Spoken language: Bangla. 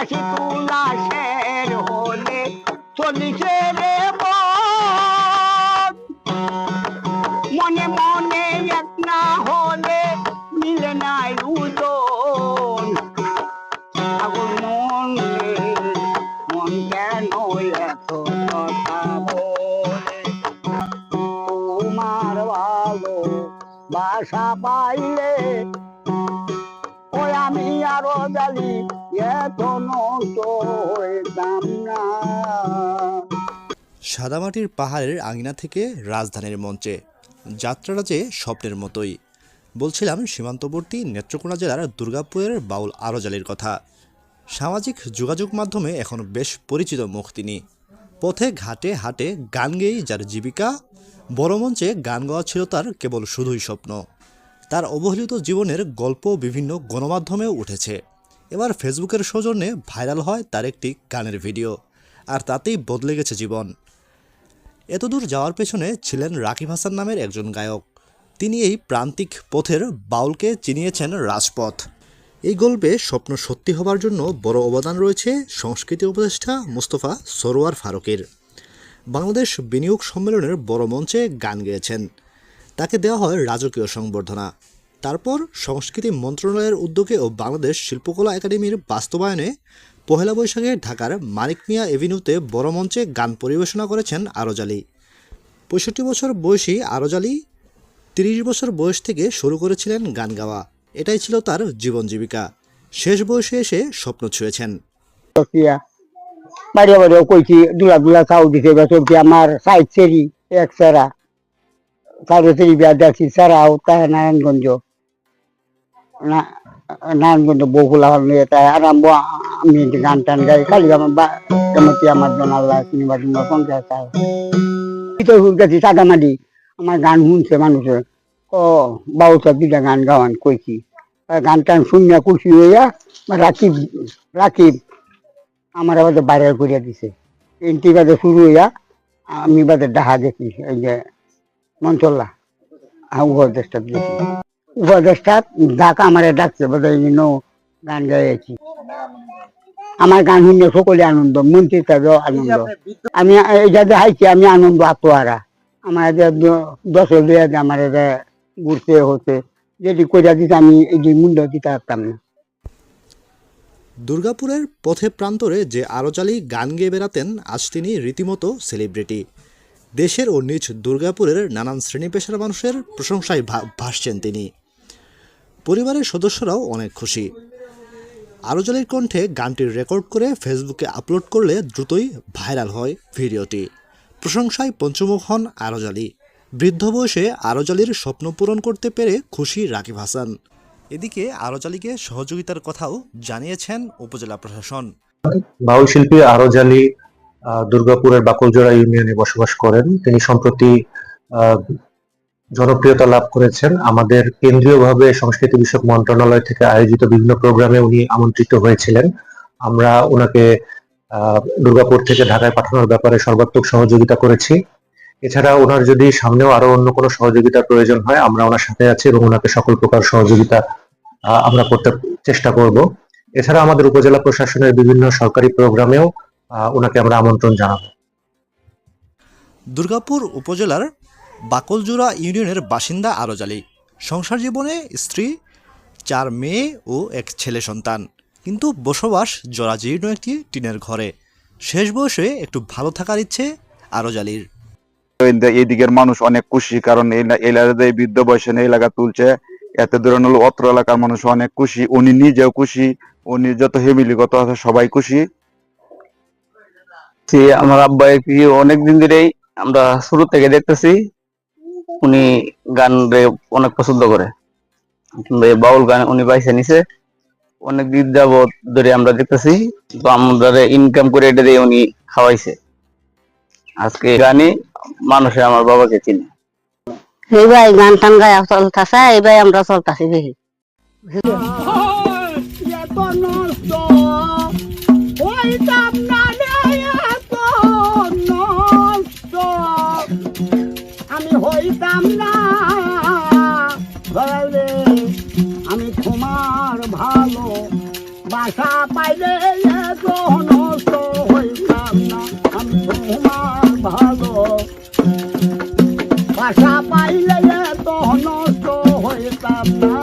আশি তুলা শের হলে রে মনে মনে এক না হলে মিলে নাই উদন আগুন মন মন কেন এত কথা বলে তোমার ভালো বাসা পাইলে, ওই আমি আরও জালি সাদামাটির পাহাড়ের আঙিনা থেকে রাজধানীর মঞ্চে যাত্রাটা যে স্বপ্নের মতোই। বলছিলাম সীমান্তবর্তী নেত্রকোনা জেলার দুর্গাপুরের বাউল আরজালির কথা। সামাজিক যোগাযোগ মাধ্যমে এখন বেশ পরিচিত মুখ তিনি। পথে ঘাটে হাটে গান গেয়েই যার জীবিকা, বড় মঞ্চে গান গাওয়া ছিল তার কেবল শুধুই স্বপ্ন। তার অবহেলিত জীবনের গল্প বিভিন্ন গণমাধ্যমেও উঠেছে। এবার ফেসবুকের সৌজন্যে ভাইরাল হয় তার একটি গানের ভিডিও, আর তাতেই বদলে গেছে জীবন। এতদূর যাওয়ার পেছনে ছিলেন রাকিব হাসান নামের একজন গায়ক। তিনি এই প্রান্তিক পথের বাউলকে চিনিয়েছেন রাজপথ। এই গল্পে স্বপ্ন সত্যি হবার জন্য বড় অবদান রয়েছে সংস্কৃতি উপদেষ্টা মুস্তফা সরোয়ার ফারুকের। বাংলাদেশ বিনিয়োগ সম্মেলনের বড় মঞ্চে গান গেয়েছেন। তাকে দেওয়া হয় রাজকীয় সংবর্ধনা। তারপর সংস্কৃতি মন্ত্রণালয়ের উদ্যোগে ও বাংলাদেশ শিল্পকলা একাডেমির বাস্তবায়নে পহেলা বৈশাখে ঢাকার মানিক মিয়া এভিনিউতে বড় মঞ্চে গান পরিবেশনা করেছেন আরজালি। পঁয়ষট্টি বছর বয়সী আরজালি তিরিশ বছর বয়স থেকে শুরু করেছিলেন গান গাওয়া। এটাই ছিল তার জীবন জীবিকা। শেষ বয়সে এসে স্বপ্ন ছুঁয়েছেন। দিছে বেসব আমার সাইড সেরি এক সেরা চারো সেরি বিয়া নারায়ণগঞ্জ না নারায়ণগঞ্জ বকুলা হল নিয়ে তাই আরম্ভ আমি গান টান গাই। খালি আমার বা কেমতি আমার জন আল্লাহ কিংবা কিংবা পঞ্চায়েত তো সাদামাটি আমার গান শুনছে মানুষে। ও বাউসা দুটা গান গাওয়ান কইছি গান টান শুনিয়া খুশি হইয়া রাকিব রাকিব আমার আবার ভাইরাল করিয়া দিছে। এনটি বাদে শুরু হইয়া আমি বাদে ডাহা দেখি, এই যে মঞ্চল্লা উপদেশটা দেখি। উপদেশটা ডাক আমার ডাকছে বোধহয় নো গান গাইছি আমার গান শুনে সকলে আনন্দ, মন্ত্রী তাদেরও আনন্দ। আমি যাতে হাইছি আমি আনন্দ আত্মহারা আমার দশ লিয়া যে আমার যে ঘুরতে হচ্ছে, যেটি করিয়া দিতে আমি এই যে মূল্য দিতে পারতাম না। দুর্গাপুরের পথে প্রান্তরে যে আরজালি গান গেয়ে বেড়াতেন, আজ তিনি রীতিমতো সেলিব্রিটি। দেশের ও নিজ দুর্গাপুরের নানান শ্রেণি পেশার মানুষের প্রশংসায় ভাসছেন তিনি। পরিবারের সদস্যরাও অনেক খুশি। আরজালির কণ্ঠে গানটির রেকর্ড করে ফেসবুকে আপলোড করলে দ্রুতই ভাইরাল হয় ভিডিওটি। প্রশংসায় পঞ্চমুখ হন আরজালি বৃদ্ধ বয়সে আরজালির স্বপ্ন পূরণ করতে পেরে খুশি রাকিব হাসান। এদিকে আরজালিকে সহযোগিতার কথাও জানিয়েছেন উপজেলা প্রশাসন। বাউল শিল্পী আরজালি দুর্গাপুরের বাকলজোড়া ইউনিয়নে বসবাস করেন। তিনি সম্প্রতি জনপ্রিয়তা লাভ করেছেন। আমাদের কেন্দ্রীয়ভাবে সংস্কৃতি বিষয়ক মন্ত্রণালয় থেকে আয়োজিত বিভিন্ন প্রোগ্রামে উনি আমন্ত্রিত হয়েছিলেন। আমরা ওনাকে দুর্গাপুর থেকে ঢাকায় পাঠানোর ব্যাপারে সর্বাত্মক সহযোগিতা করেছি। এছাড়া ওনার যদি সামনেও আরও অন্য কোনো সহযোগিতার প্রয়োজন হয়, আমরা ওনার সাথে আছি এবং ওনাকে সকল প্রকার সহযোগিতা আমরা করতে চেষ্টা করব। এছাড়া আমাদের উপজেলা প্রশাসনের বিভিন্ন সরকারি প্রোগ্রামেও ওনাকে আমরা আমন্ত্রণ জানাব। দুর্গাপুর উপজেলার বাকলজোড়া ইউনিয়নের বাসিন্দা আরজালি সংসার জীবনে স্ত্রী চার মেয়ে ও এক ছেলে সন্তান। কিন্তু বসবাস জরাজীর্ণ একটি টিনের ঘরে। শেষ বয়সে একটু ভালো থাকার ইচ্ছে আরজালির এই- এই দিকের মানুষ অনেক খুশি কারণ এই বৃদ্ধ বয়সে এলাকা তুলছে। এত দূরে হলো অত্র এলাকার মানুষ অনেক খুশি উনি নিজেও খুশি উনি যত ফ্যামিলি গত আছে সবাই খুশি। আমার আব্বা কি অনেক দিন ধরেই আমরা শুরু থেকে দেখতেছি উনি গান রে অনেক পছন্দ করে। এই বাউল গান উনি বাইসে নিছে অনেক দিন যাবত ধরে আমরা দেখতেছি তো আমরা ইনকাম করে এটা দিয়ে উনি খাওয়াইছে। আজকে গানে গানই মানুষে আমার বাবাকে চিনে। এই ভাই গান টান গায়া চলতেছে এই ভাই আমরা চলতেছি দেখি। আশা পাইলে গ্রহ নষ্ট হইতাম না, আমি তোমার ভালো। আশা পাইলে তো নষ্ট হইতাম না।